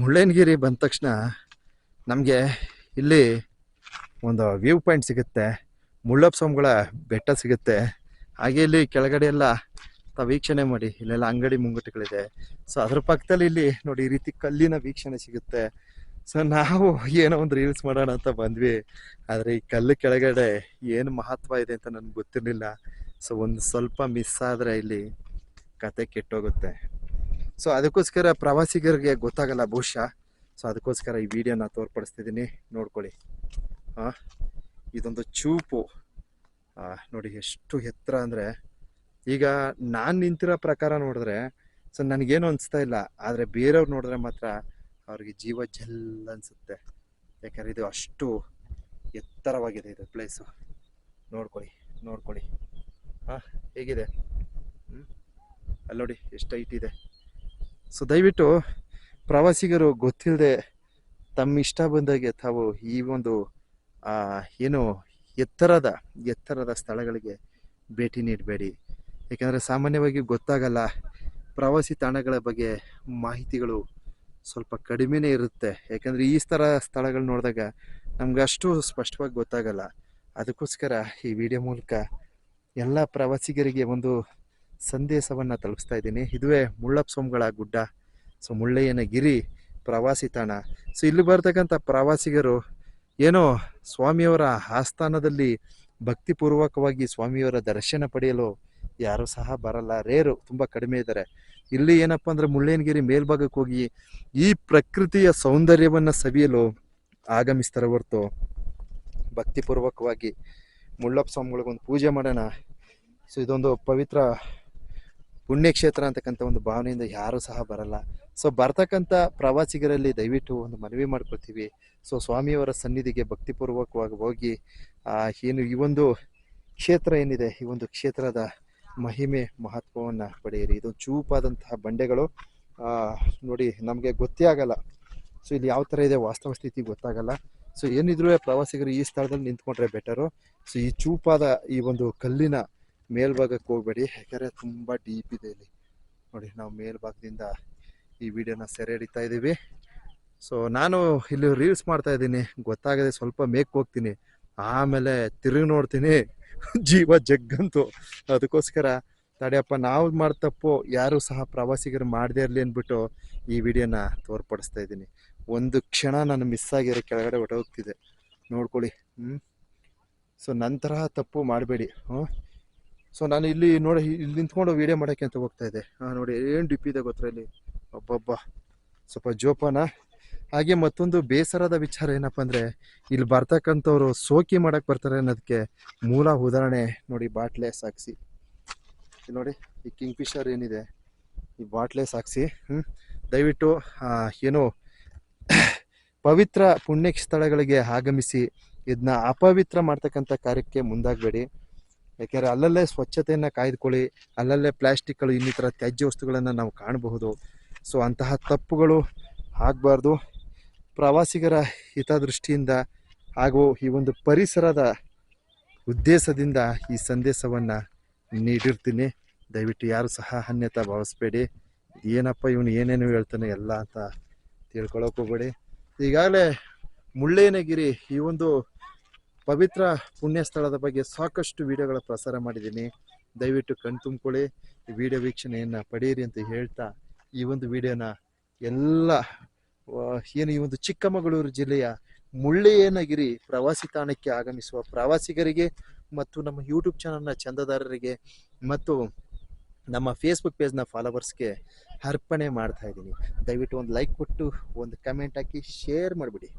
ಮುಳ್ಳಯ್ಯನಗಿರಿ ಬಂದ ತಕ್ಷಣ ನಮಗೆ ಇಲ್ಲಿ ಒಂದು ವ್ಯೂ ಪಾಯಿಂಟ್ ಸಿಗುತ್ತೆ. ಮುಳ್ಳಪ್ಪ ಸ್ವಾಮಿಗಳ ಬೆಟ್ಟ ಸಿಗುತ್ತೆ. ಹಾಗೆ ಇಲ್ಲಿ ಕೆಳಗಡೆ ಎಲ್ಲ ವೀಕ್ಷಣೆ ಮಾಡಿ. ಇಲ್ಲೆಲ್ಲ ಅಂಗಡಿ ಮುಂಗಟ್ಟುಗಳಿದೆ. ಸೊ ಅದ್ರ ಪಕ್ಕದಲ್ಲಿ ಇಲ್ಲಿ ನೋಡಿ ಈ ರೀತಿ ಕಲ್ಲಿನ ವೀಕ್ಷಣೆ ಸಿಗುತ್ತೆ. ಸೊ ನಾವು ಏನೋ ಒಂದು ರೀಲ್ಸ್ ಮಾಡೋಣ ಅಂತ ಬಂದ್ವಿ. ಆದರೆ ಈ ಕಲ್ಲು ಕೆಳಗಡೆ ಏನು ಮಹತ್ವ ಇದೆ ಅಂತ ನನಗೆ ಗೊತ್ತಿರಲಿಲ್ಲ. ಸೊ ಒಂದು ಸ್ವಲ್ಪ ಮಿಸ್ ಆದರೆ ಇಲ್ಲಿ ಕತೆ ಕೆಟ್ಟೋಗುತ್ತೆ. ಸೊ ಅದಕ್ಕೋಸ್ಕರ ಪ್ರವಾಸಿಗರಿಗೆ ಗೊತ್ತಾಗಲ್ಲ ಬಹುಶಃ. ಸೊ ಅದಕ್ಕೋಸ್ಕರ ಈ ವಿಡಿಯೋನ ತೋರ್ಪಡಿಸ್ತಿದ್ದೀನಿ. ನೋಡ್ಕೊಳ್ಳಿ. ಹಾಂ ಇದೊಂದು ಚೂಪು. ನೋಡಿ ಎಷ್ಟು ಎತ್ತರ ಅಂದರೆ, ಈಗ ನಾನು ನಿಂತಿರೋ ಪ್ರಕಾರ ನೋಡಿದ್ರೆ, ಸೊ, ನನಗೇನು ಅನಿಸ್ತಾ ಇಲ್ಲ. ಆದರೆ ಬೇರೆಯವ್ರು ನೋಡಿದ್ರೆ ಮಾತ್ರ ಅವ್ರಿಗೆ ಜೀವ ಜಲ್ ಅನಿಸುತ್ತೆ. ಯಾಕಂದ್ರೆ ಇದು ಅಷ್ಟು ಎತ್ತರವಾಗಿದೆ ಇದು ಪ್ಲೇಸು ನೋಡ್ಕೊಳ್ಳಿ ನೋಡ್ಕೊಳ್ಳಿ. ಹಾಂ ಹೇಗಿದೆ? ಹ್ಞೂ ಅಲ್ಲಿ ನೋಡಿ, ಎಷ್ಟು ಹೈಟ್ ಇದೆ. ಸೊ ದಯವಿಟ್ಟು ಪ್ರವಾಸಿಗರು ಗೊತ್ತಿಲ್ಲದೆ ತಮ್ಮ ಇಷ್ಟ ಬಂದಾಗೆ ತಾವು ಈ ಒಂದು ಏನು ಎತ್ತರದ ಎತ್ತರದ ಸ್ಥಳಗಳಿಗೆ ಭೇಟಿ ನೀಡಬೇಡಿ. ಏಕೆಂದರೆ ಸಾಮಾನ್ಯವಾಗಿ ಗೊತ್ತಾಗಲ್ಲ, ಪ್ರವಾಸಿ ತಾಣಗಳ ಬಗ್ಗೆ ಮಾಹಿತಿಗಳು ಸ್ವಲ್ಪ ಕಡಿಮೆನೇ ಇರುತ್ತೆ. ಯಾಕಂದರೆ ಈ ಥರ ಸ್ಥಳಗಳು ನೋಡಿದಾಗ ನಮ್ಗೆ ಅಷ್ಟು ಸ್ಪಷ್ಟವಾಗಿ ಗೊತ್ತಾಗಲ್ಲ. ಅದಕ್ಕೋಸ್ಕರ ಈ ವಿಡಿಯೋ ಮೂಲಕ ಎಲ್ಲ ಪ್ರವಾಸಿಗರಿಗೆ ಒಂದು ಸಂದೇಶವನ್ನು ತಲುಪಿಸ್ತಾ ಇದ್ದೀನಿ. ಇದುವೇ ಮುಳ್ಳಪ್ಪ ಸ್ವಾಮಿಗಳ ಗುಡ್ಡ. ಸೊ, ಮುಳ್ಳಯ್ಯನ ಗಿರಿ ಪ್ರವಾಸಿ ತಾಣ. ಸೊ, ಇಲ್ಲಿ ಬರ್ತಕ್ಕಂಥ ಪ್ರವಾಸಿಗರು ಏನೋ ಸ್ವಾಮಿಯವರ ಆಸ್ಥಾನದಲ್ಲಿ ಭಕ್ತಿಪೂರ್ವಕವಾಗಿ ಸ್ವಾಮಿಯವರ ದರ್ಶನ ಪಡೆಯಲು ಯಾರೂ ಸಹ ಬರಲ್ಲ. ರೇರು ತುಂಬ ಕಡಿಮೆ ಇದ್ದಾರೆ. ಇಲ್ಲಿ ಏನಪ್ಪ ಅಂದರೆ ಮುಳ್ಳಯ್ಯನಗಿರಿ ಮೇಲ್ಭಾಗಕ್ಕೆ ಹೋಗಿ ಈ ಪ್ರಕೃತಿಯ ಸೌಂದರ್ಯವನ್ನು ಸವಿಯಲು ಆಗಮಿಸ್ತಾರೆ ಹೊರತು ಭಕ್ತಿಪೂರ್ವಕವಾಗಿ ಮುಳ್ಳಪ್ಪ ಸ್ವಾಮಿಗಳಿಗೊಂದು ಪೂಜೆ ಮಾಡೋಣ. ಸೊ, ಇದೊಂದು ಪವಿತ್ರ ಪುಣ್ಯಕ್ಷೇತ್ರ ಅಂತಕ್ಕಂಥ ಒಂದು ಭಾವನೆಯಿಂದ ಯಾರೂ ಸಹ ಬರಲ್ಲ. ಸೊ ಬರ್ತಕ್ಕಂಥ ಪ್ರವಾಸಿಗರಲ್ಲಿ ದಯವಿಟ್ಟು ಒಂದು ಮನವಿ ಮಾಡ್ಕೊತೀವಿ ಸೊ ಸ್ವಾಮಿಯವರ ಸನ್ನಿಧಿಗೆ ಭಕ್ತಿಪೂರ್ವಕವಾಗಿ ಹೋಗಿ ಏನು ಈ ಒಂದು ಕ್ಷೇತ್ರ ಏನಿದೆ, ಈ ಒಂದು ಕ್ಷೇತ್ರದ ಮಹಿಮೆ, ಮಹತ್ವವನ್ನು ಪಡೆಯಿರಿ. ಇದು ಚೂಪಾದಂತಹ ಬಂಡೆಗಳು ನೋಡಿ ನಮಗೆ ಗೊತ್ತೇ ಆಗಲ್ಲ. ಸೊ ಇಲ್ಲಿ ಯಾವ ಥರ ಇದೆ ವಾಸ್ತವ ಸ್ಥಿತಿ ಗೊತ್ತಾಗಲ್ಲ. ಸೊ ಏನಿದ್ರು ಪ್ರವಾಸಿಗರು ಈ ಸ್ಥಳದಲ್ಲಿ ನಿಂತ್ಕೊಂಡ್ರೆ ಬೆಟರು ಸೊ ಈ ಚೂಪಾದ ಈ ಒಂದು ಕಲ್ಲಿನ ಮೇಲ್ಭಾಗಕ್ಕೆ ಹೋಗ್ಬೇಡಿ. ಯಾಕಂದರೆ ತುಂಬ ಡೀಪ್ ಇದೆ ಇಲ್ಲಿ. ನೋಡಿ, ನಾವು ಮೇಲ್ಭಾಗದಿಂದ ಈ ವಿಡಿಯೋನ ಸೆರೆ ಹಿಡಿತಾ ಇದ್ದೀವಿ ಸೊ ನಾನು ಇಲ್ಲಿ ರೀಲ್ಸ್ ಮಾಡ್ತಾ ಇದ್ದೀನಿ. ಗೊತ್ತಾಗದೆ ಸ್ವಲ್ಪ ಮೇಕ್ ಹೋಗ್ತೀನಿ. ಆಮೇಲೆ ತಿರುಗಿ ನೋಡ್ತೀನಿ. ಜೀವ ಜಗ್ಗಂತು. ಅದಕ್ಕೋಸ್ಕರ ತಡೆಯಪ್ಪ, ನಾವು ಮಾಡಿ ತಪ್ಪು, ಯಾರು ಸಹ ಪ್ರವಾಸಿಗರು ಮಾಡದೇ ಇರಲಿ ಅಂದ್ಬಿಟ್ಟು ಈ ವಿಡಿಯೋನ ತೋರ್ಪಡಿಸ್ತಾ ಇದ್ದೀನಿ. ಒಂದು ಕ್ಷಣ ನಾನು ಮಿಸ್ ಆಗಿರೋ ಕೆಳಗಡೆ ಹೊಟ್ಟೋಗ್ತಿದೆ ನೋಡ್ಕೊಳ್ಳಿ. ಹ್ಞೂ ಸೊ ನಂತರ ತಪ್ಪು ಮಾಡಬೇಡಿ. ಹ್ಞೂ ಸೊ ನಾನು ಇಲ್ಲಿ ನೋಡಿ, ಇಲ್ಲಿ ನಿಂತ್ಕೊಂಡು ವೀಡಿಯೋ ಮಾಡೋಕ್ಕೆ ಅಂತ ಹೋಗ್ತಾ ಇದ್ದೆ. ಹಾಂ ನೋಡಿ, ಏನು ಡಿಪ್ ಇದೆ ಗೊತ್ತಾ ಇಲ್ಲಿ? ಒಬ್ಬೊಬ್ಬ ಸ್ವಲ್ಪ ಜೋಪಾನ. ಹಾಗೆ ಮತ್ತೊಂದು ಬೇಸರದ ವಿಚಾರ ಏನಪ್ಪ ಅಂದರೆ, ಇಲ್ಲಿ ಬರ್ತಕ್ಕಂಥವ್ರು ಸೋಕಿ ಮಾಡಕ್ಕೆ ಬರ್ತಾರೆ ಅನ್ನೋದಕ್ಕೆ ಮೂಲ ಉದಾಹರಣೆ ನೋಡಿ, ಬಾಟ್ಲೆ ಸಾಕ್ಷಿ ನೋಡಿ, ಈ ಕಿಂಗ್ ಫಿಶರ್ ಏನಿದೆ, ಈ ಬಾಟ್ಲೆ ಸಾಕ್ಷಿ ದಯವಿಟ್ಟು ಏನು ಪವಿತ್ರ ಪುಣ್ಯ ಸ್ಥಳಗಳಿಗೆ ಆಗಮಿಸಿ ಇದನ್ನ ಅಪವಿತ್ರ ಮಾಡ್ತಕ್ಕಂಥ ಕಾರ್ಯಕ್ಕೆ ಮುಂದಾಗಬೇಡಿ. ಯಾಕೆಂದರೆ ಅಲ್ಲಲ್ಲೇ ಸ್ವಚ್ಛತೆಯನ್ನು ಕಾಯ್ದುಕೊಳ್ಳಿ, ಅಲ್ಲಲ್ಲೇ ಪ್ಲಾಸ್ಟಿಕ್ಗಳು ಇನ್ನಿತರ ತ್ಯಾಜ್ಯ ವಸ್ತುಗಳನ್ನು ನಾವು ಕಾಣಬಹುದು. ಸೊ ಅಂತಹ ತಪ್ಪುಗಳು ಆಗಬಾರ್ದು. ಪ್ರವಾಸಿಗರ ಹಿತದೃಷ್ಟಿಯಿಂದ ಹಾಗೂ ಈ ಒಂದು ಪರಿಸರದ ಉದ್ದೇಶದಿಂದ ಈ ಸಂದೇಶವನ್ನು ನೀಡಿರ್ತೀನಿ. ದಯವಿಟ್ಟು ಯಾರು ಸಹ ಅನ್ಯತ ಭಾವಿಸ್ಬೇಡಿ. ಏನಪ್ಪ ಇವನು ಏನೇನು ಹೇಳ್ತಾನೆ ಎಲ್ಲ ಅಂತ ತಿಳ್ಕೊಳಕ್ಕೆ ಹೋಗ್ಬೇಡಿ. ಈಗಾಗಲೇ ಮುಳ್ಳಯ್ಯನಗಿರಿ ಈ ಒಂದು ಪವಿತ್ರ ಪುಣ್ಯ ಸ್ಥಳದ ಬಗ್ಗೆ ಸಾಕಷ್ಟು ವಿಡಿಯೋಗಳ ಪ್ರಸಾರ ಮಾಡಿದ್ದೀನಿ. ದಯವಿಟ್ಟು ಕಣ್ ತುಂಬಿಕೊಳ್ಳಿ. ಈ ವಿಡಿಯೋ ವೀಕ್ಷಣೆಯನ್ನು ಪಡೆಯಿರಿ ಅಂತ ಹೇಳ್ತಾ ಈ ಒಂದು ವಿಡಿಯೋನ ಎಲ್ಲ ಏನು ಈ ಒಂದು ಚಿಕ್ಕಮಗಳೂರು ಜಿಲ್ಲೆಯ ಮುಳ್ಳಯ್ಯನಗಿರಿ ಪ್ರವಾಸಿ ತಾಣಕ್ಕೆ ಆಗಮಿಸುವ ಪ್ರವಾಸಿಗರಿಗೆ ಮತ್ತು ನಮ್ಮ ಯೂಟ್ಯೂಬ್ ಚಾನಲ್ನ ಚಂದದಾರರಿಗೆ ಮತ್ತು ನಮ್ಮ ಫೇಸ್ಬುಕ್ ಪೇಜ್ನ ಫಾಲೋವರ್ಸ್ಗೆ ಅರ್ಪಣೆ ಮಾಡ್ತಾ ಇದ್ದೀನಿ. ದಯವಿಟ್ಟು ಒಂದು ಲೈಕ್ ಕೊಟ್ಟು, ಒಂದು ಕಮೆಂಟ್ ಹಾಕಿ ಶೇರ್ ಮಾಡಿಬಿಡಿ.